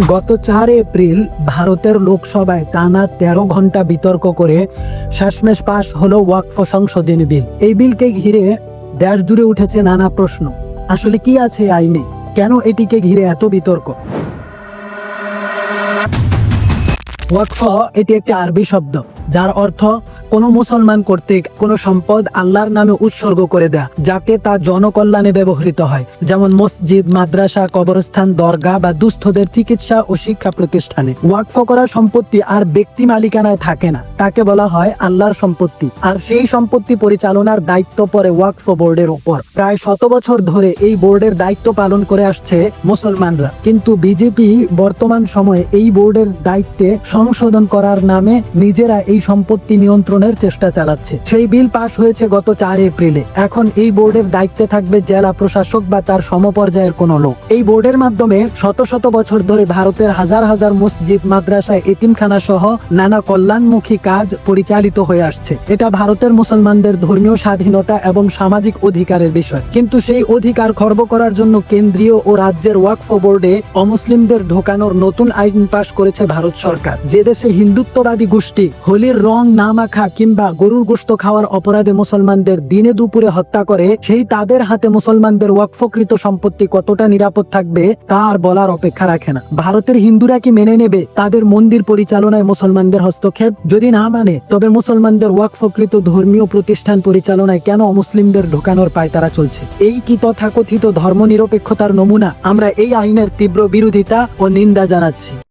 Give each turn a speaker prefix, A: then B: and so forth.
A: গত চার এপ্রিল ভারতের লোকসভায় টানা তেরো ঘণ্টা বিতর্ক করে শেষমেশ পাশ হলো ওয়াকফ সংশোধনী বিল। এই বিলকে ঘিরে দেশ জুড়ে উঠেছে নানা প্রশ্ন। আসলে কি আছে আইনে? কেন এটিকে ঘিরে এত বিতর্ক? ওয়াকফ এটি একটি আরবি শব্দ। যার অর্থ, কোনো মুসলমান কর্তৃক কোনো সম্পদ আল্লাহর নামে উৎসর্গ করে দেয়া যাতে তা জনকল্যাণে ব্যবহৃত হয়। যেমন মসজিদ, মাদ্রাসা, কবরস্থান দরগা বা দুস্থদের চিকিৎসা ও শিক্ষা প্রতিষ্ঠানে। ওয়াকফ করা সম্পত্তি আর ব্যক্তি মালিকানায় থাকে না। তাকে বলা হয় আল্লাহর সম্পত্তি। আর সেই সম্পত্তি পরিচালনার দায়িত্ব পড়ে ওয়াকফ বোর্ডের উপর। প্রায় শত বছর ধরে এই বোর্ডের দায়িত্ব পালন করে আসছে মুসলমানরা। কিন্তু বিজেপি বর্তমান সময়ে এই বোর্ডের দায়িত্বে সংশোধন করার নামে নিজেরা এই সম্পত্তি নিয়ন্ত্রণের চেষ্টা চালাচ্ছে। সেই বিল পাশ হয়েছে গত চার এপ্রিলে। এখন এই বোর্ডের দায়িত্বে থাকবে জেলা প্রশাসক বা তার সমপর্যায়ের কোনো লোক। এই বোর্ডের মাধ্যমে শত শত বছর ধরে ভারতের হাজার হাজার মসজিদ মাদ্রাসায় এতিমখানা সহ নানা কল্যাণমুখী কাজ পরিচালিত হয়ে আসছে। এটা ভারতের মুসলমানদের ধর্মীয় স্বাধীনতা এবং সামাজিক অধিকারের বিষয়। কিন্তু সেই অধিকার খর্ব করার জন্য কেন্দ্রীয় ও রাজ্যের ওয়াকফ বোর্ডে অমুসলিমদের ঢোকানোর নতুন আইন পাশ করেছে ভারত সরকার। যে দেশে হিন্দুত্ববাদী গোষ্ঠী হোলির রং না মাখা কিংবা গরুর গোস্ত খাওয়ার অপরাধে মুসলমানদের দিনে দুপুরে হত্যা করে, সেই তাদের হাতে মুসলমানদের ওয়াকফকৃত সম্পত্তি কতটা নিরাপদ থাকবে, তা আর বলার অপেক্ষা রাখে না। ভারতের হিন্দুরা কি মেনে নেবে তাদের মন্দির পরিচালনায় মুসলমানদের হস্তক্ষেপ? যদি না মানে তবে মুসলমানদের ওয়াকফকৃত ধর্মীয় প্রতিষ্ঠান পরিচালনায় কেন মুসলিমদের ঢোকানোর পায়তারা চলছে? এই কি তথাকথিত ধর্মনিরপেক্ষতার নমুনা? আমরা এই আইনের তীব্র বিরোধিতা ও নিন্দা জানাচ্ছি।